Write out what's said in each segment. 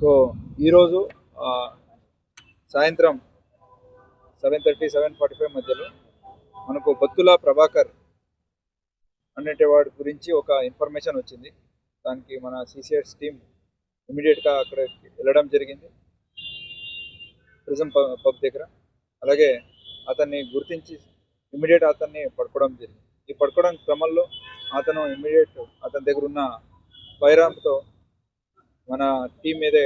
So ఈరోజు సాయంత్రం seven thirty seven forty five మధ్యలో మనకు బత్తుల ప్రభాకర్ అనేటివాడి గురించి ఒక ఇన్ఫర్మేషన్ వచ్చింది. దానికి మన సిసిఎస్ టీమ్ ఇమీడియట్గా అక్కడ వెళ్ళడం జరిగింది. ప్రిజం పబ్ దగ్గర. అలాగే అతన్ని గుర్తించి ఇమీడియట్ అతన్ని పడుకోవడం జరిగింది. ఈ పడుకోవడం క్రమంలో అతను ఇమీడియట్ అతని దగ్గర ఉన్న వైరాంతో మన టీం మీదే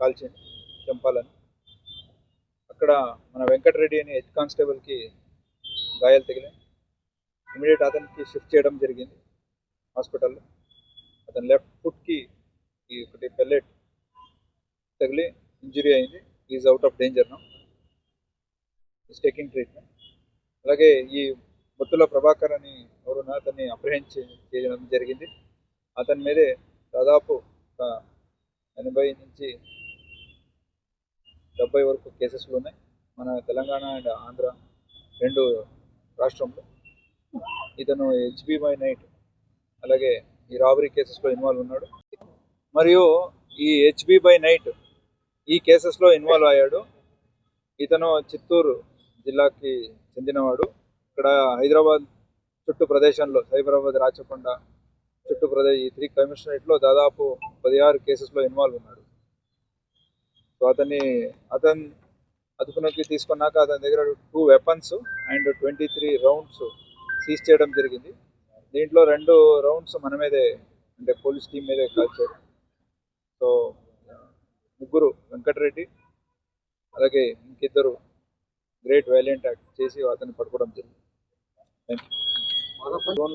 కాల్చింది చంపాలని. అక్కడ మన వెంకటరెడ్డి అని హెడ్ కానిస్టేబుల్కి గాయాలు తగిలాయి. ఇమీడియట్ అతనికి షిఫ్ట్ చేయడం జరిగింది హాస్పిటల్లో. అతని లెఫ్ట్ ఫుట్కి ఈ ఒకటి పెల్లెట్ తగిలి ఇంజురీ అయింది. ఈజ్ అవుట్ ఆఫ్ డేంజర్ నా ఈజ్ టేకింగ్ ట్రీట్మెంట్ అలాగే ఈ బొత్తుల ప్రభాకర్ అని ఎవరున్నా అతన్ని అప్రహెండ్ చేయడం జరిగింది. అతని మీదే దాదాపు ఎనభై నుంచి డెబ్బై వరకు కేసెస్లు ఉన్నాయి. మన తెలంగాణ అండ్ ఆంధ్ర రెండు రాష్ట్రంలో. ఇతను హెచ్బి బై నైట్ అలాగే ఈ రాబరీ కేసెస్లో ఇన్వాల్వ్ ఉన్నాడు. మరియు ఈ హెచ్బి బై నైట్ ఈ కేసెస్లో ఇన్వాల్వ్ అయ్యాడు. ఇతను చిత్తూరు జిల్లాకి చెందినవాడు. ఇక్కడ హైదరాబాద్ చుట్టూ ప్రదేశంలో సైబరాబాద్ రాచకొండ చుట్టూ ప్రదేశ్ ఈ త్రీ కమిషనరేట్లో దాదాపు పదిహారు కేసెస్లో ఇన్వాల్వ్ ఉన్నాడు. సో అతన్ని అతను అదుపులోకి తీసుకున్నాక అతని దగ్గర two weapons and twenty three rounds seize చేయడం జరిగింది. దీంట్లో రెండు రౌండ్స్ మన మీదే అంటే పోలీస్ టీం మీదే కాల్చారు. సో ముగ్గురు వెంకటరెడ్డి అలాగే ఇంకిద్దరు గ్రేట్ వైలెంట్ యాక్ట్ చేసి అతన్ని పట్టుకోవడం జరిగింది. థ్యాంక్ యూ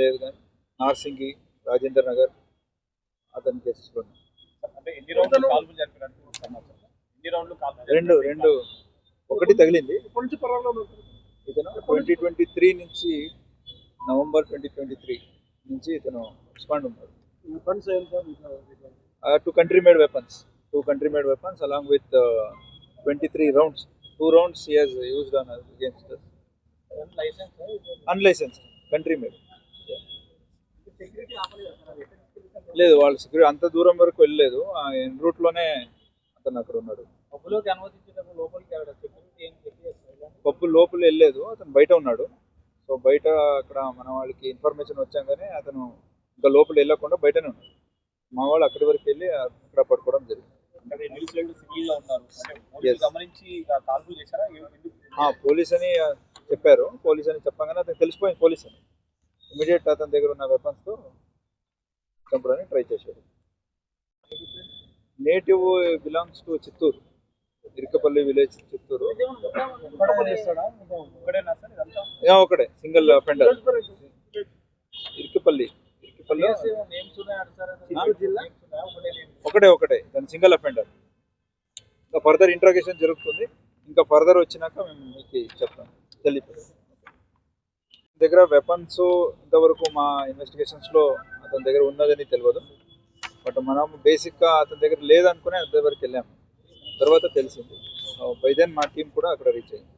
లేదు కానీ నార్సింగి రాజేంద్ర నగర్ అతని కేసెస్లో ఉన్నాయి. అంటే ఎన్ని రౌండ్లు కాల్పులు జరిపినట్టు సమాచారం. ఎన్ని రౌండ్లు కాల్పులు రెండు రెండు. ఒకటి తగిలింది. ఇతను ట్వంటీ ట్వంటీ త్రీ నుంచి నవంబర్ ట్వంటీ ట్వంటీ త్రీ నుంచి ఇతను ఎక్స్పాండ్ ఉన్నాడు two country made weapons two country made weapons along with twenty three rounds two rounds he has used on against licence unlicensed country made లేదు వాళ్ళు security అంత దూరం వరకు వెళ్ళలేదు. ఆ ఎన్ రూట్లోనే అతను అక్కడ ఉన్నాడు. పప్పు లోపల వెళ్ళలేదు అతను బయట ఉన్నాడు. సో బయట అక్కడ మన వాళ్ళకి ఇన్ఫర్మేషన్ వచ్చాగానే అతను ఇంకా లోపల వెళ్ళకుండా బయటనే ఉన్నాడు. మా వాళ్ళు అక్కడి వరకు వెళ్ళి అక్కడ పట్టుకోవడం జరిగింది. పోలీస్ అని చెప్పారు. పోలీస్ అని చెప్పగానే అతను తెలిసిపోయింది పోలీస్ అని ఇమీడియట్ అతని దగ్గర ఉన్న వెపన్స్తో చంపడానికి ట్రై చేశాడు. Native belongs to Chittoor Irikapalli village Chittoor ఒకటే సింగిల్ అఫెండర్ ఇరికపల్లి. ఒకటే ఒకటే దాని సింగిల్ అఫెండర్ ఇంకా ఫర్దర్ ఇంట్రాగేషన్ జరుగుతుంది. ఇంకా ఫర్దర్ వచ్చినాక మేము మీకు చెప్తాం. తెలియదు. దగ్గర వెపన్స్ ఇంతవరకు మా ఇన్వెస్టిగేషన్స్లో అతని దగ్గర ఉన్నదని తెలియదు. బట్ మనం బేసిక్గా అతని దగ్గర లేదనుకునే అతని దగ్గరికి వెళ్ళాము తర్వాత తెలిసింది. బై దెన్ మా టీం కూడా అక్కడ రీచ్ అయింది.